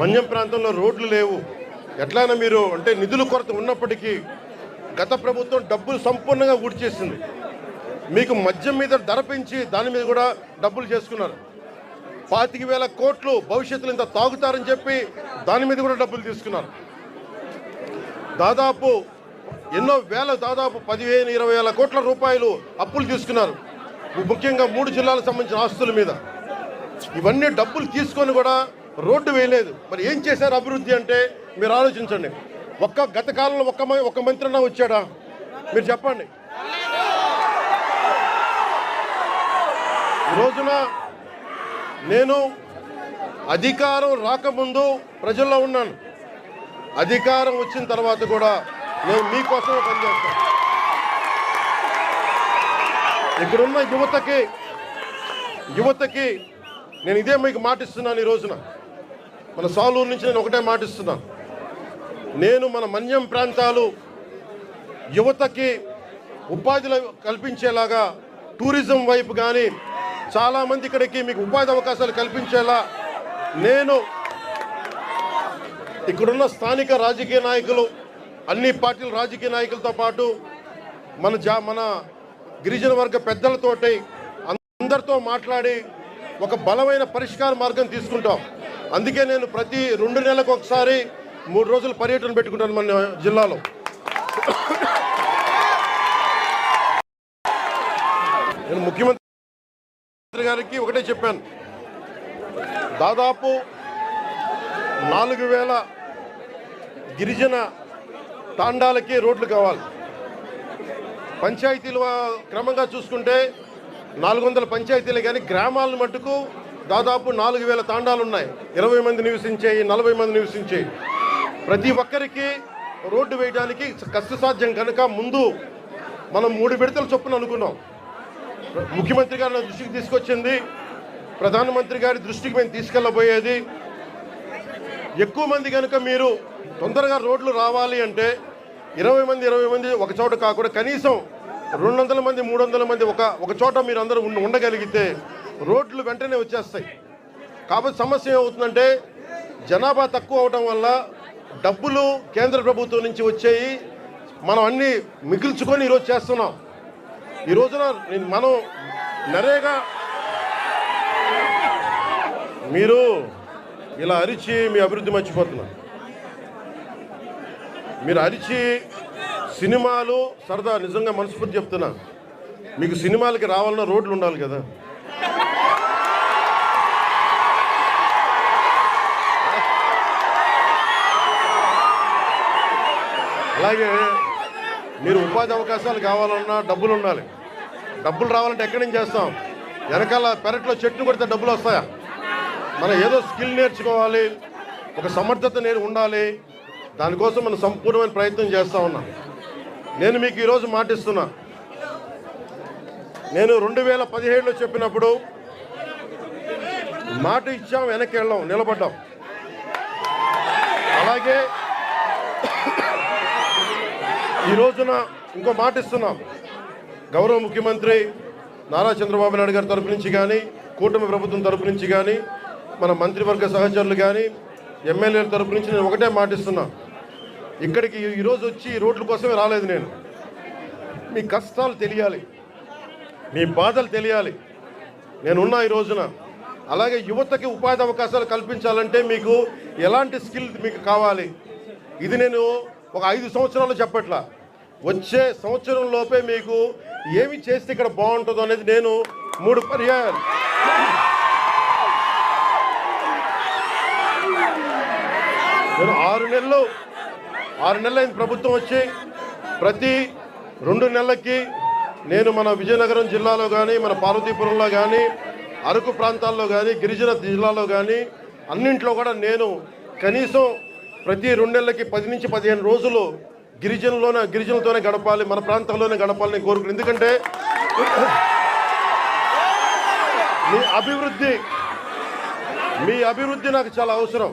మన్యం ప్రాంతంలో రోడ్లు లేవు. ఎట్లయినా మీరు అంటే నిధుల కొరత ఉన్నప్పటికీ గత ప్రభుత్వం డబ్బులు సంపూర్ణంగా ఊడ్చేసింది. మీకు మద్యం మీద ధర పెంచి దాని మీద కూడా డబ్బులు చేసుకున్నారు. పాతిక వేల కోట్లు భవిష్యత్తులో ఇంత తాగుతారని చెప్పి దాని మీద కూడా డబ్బులు తీసుకున్నారు. దాదాపు ఎన్నో వేల దాదాపు పదివేలు ఇరవై వేల కోట్ల రూపాయలు అప్పులు తీసుకున్నారు. ముఖ్యంగా మూడు జిల్లాలకు సంబంధించిన ఆస్తుల మీద. ఇవన్నీ డబ్బులు తీసుకొని కూడా రోడ్డు వేయలేదు. మరి ఏం చేశారు అభివృద్ధి అంటే? మీరు ఆలోచించండి. ఒక్క గత కాలంలో ఒక్క ఒక మంత్రినా మంత్రి వచ్చాడా? మీరు చెప్పండి. రోజున నేను అధికారం రాకముందు ప్రజల్లో ఉన్నాను. అధికారం వచ్చిన తర్వాత కూడా నేను మీకోసమే పనిచేస్తాను. ఇక్కడున్న యువతకి యువతకి నేను ఇదే మీకు మాటిస్తున్నాను ఈ రోజున. మన సాలూరు నుంచి నేను ఒకటే మాటిస్తున్నాను నేను మన మన్యం ప్రాంతాలు యువతకి ఉపాధులు కల్పించేలాగా టూరిజం వైపు కానీ చాలామంది ఇక్కడికి మీకు ఉపాధి అవకాశాలు కల్పించేలా నేను ఇక్కడున్న స్థానిక రాజకీయ నాయకులు అన్ని పార్టీల రాజకీయ నాయకులతో పాటు మన జా మన గిరిజన వర్గ పెద్దలతోటి అందరితో మాట్లాడి ఒక బలమైన పరిష్కార మార్గం తీసుకుంటాం. అందుకే నేను ప్రతి రెండు నెలలకు ఒకసారి మూడు రోజులు పర్యటన పెట్టుకుంటాను మన జిల్లాలో. నేను ముఖ్యమంత్రి గారికి ఒకటే చెప్పాను. దాదాపు నాలుగు వేల గిరిజన తాండాలకి రోడ్లు కావాలి. పంచాయతీలు క్రమంగా చూసుకుంటే నాలుగు వందల పంచాయతీలు కానీ గ్రామాల మట్టుకు దాదాపు నాలుగు వేల తాండాలు ఉన్నాయి ఇరవై మంది నివసించే నలభై మంది నివసించే. ప్రతి ఒక్కరికి రోడ్డు వేయడానికి కష్టసాధ్యం కనుక ముందు మనం మూడు విడతల చొప్పున అనుకున్నాం. ముఖ్యమంత్రి గారి దృష్టికి తీసుకొచ్చింది. ప్రధానమంత్రి గారి దృష్టికి మేము తీసుకెళ్ళబోయేది. ఎక్కువ మంది కనుక మీరు తొందరగా రోడ్లు రావాలి అంటే ఇరవై మంది ఇరవై మంది ఒక చోట కాకుండా కనీసం రెండు వందల మంది మూడు వందల మంది ఒక ఒక చోట మీరు అందరూ ఉండగలిగితే రోడ్లు వెంటనే వచ్చేస్తాయి. కాబట్టి సమస్య ఏమవుతుందంటే జనాభా తక్కువ అవడం వల్ల డబ్బులు కేంద్ర ప్రభుత్వం నుంచి వచ్చేయి. మనం అన్నీ మిగిల్చుకొని ఈరోజు చేస్తున్నాం. ఈ రోజున మనం నరేగా మీరు ఇలా అరిచి మీ అభివృద్ధి మర్చిపోతున్నారు. మీరు అరిచి సినిమాలు సరదా నిజంగా మనస్ఫూర్తి చెప్తున్నా. మీకు సినిమాలకి రావాలన్న రోడ్లు ఉండాలి కదా. అలాగే మీరు ఉపాధి అవకాశాలు కావాలన్నా డబ్బులు ఉండాలి. డబ్బులు రావాలంటే ఎక్కడి నుంచి చేస్తాం? వెనకాల పెరట్లో చెట్టు కొడితే డబ్బులు వస్తాయా? మనం ఏదో స్కిల్ నేర్చుకోవాలి ఒక సమర్థత నేను ఉండాలి. దానికోసం మనం సంపూర్ణమైన ప్రయత్నం చేస్తూ ఉన్నాం. నేను మీకు ఈరోజు మాటిస్తున్నా. నేను రెండు వేల పదిహేడులో చెప్పినప్పుడు మాట ఇచ్చాం వెనక్కి వెళ్ళాం నిలబడ్డాం. అలాగే ఈ రోజున ఇంకో మాట ఇస్తున్నాం. గౌరవ ముఖ్యమంత్రి నారా చంద్రబాబు నాయుడు గారి తరపు నుంచి కానీ కూటమి ప్రభుత్వం తరపు నుంచి కానీ మన మంత్రివర్గ సహచరులు కానీ ఎమ్మెల్యేల తరపు నుంచి నేను ఒకటే మాటిస్తున్నా ఇక్కడికి ఈరోజు వచ్చి ఈ రోడ్ల కోసమే రాలేదు నేను. మీ కష్టాలు తెలియాలి. మీ బాధలు తెలియాలి. నేనున్నా ఈ రోజున. అలాగే యువతకి ఉపాధి అవకాశాలు కల్పించాలంటే మీకు ఎలాంటి స్కిల్ మీకు కావాలి? ఇది నేను ఒక ఐదు సంవత్సరాలు చెప్పట్లా. వచ్చే సంవత్సరం లోపే మీకు ఏమి చేస్తే ఇక్కడ బాగుంటుందో అనేది నేను మూడు పర్యాయాలు నేను ఆరు నెలలు ఆరు నెలలు అయింది ప్రభుత్వం వచ్చి ప్రతి రెండు నెలలకి నేను మన విజయనగరం జిల్లాలో కానీ మన పార్వతీపురంలో కానీ అరకు ప్రాంతాల్లో కానీ గిరిజన జిల్లాలో కానీ అన్నింట్లో కూడా నేను కనీసం ప్రతి రెండేళ్ళకి పది నుంచి పదిహేను రోజులు గిరిజనులోనే గిరిజనులతోనే గడపాలి మన ప్రాంతంలోనే గడపాలని కోరుకున్నాను ఎందుకంటే మీ అభివృద్ధి మీ అభివృద్ధి నాకు చాలా అవసరం.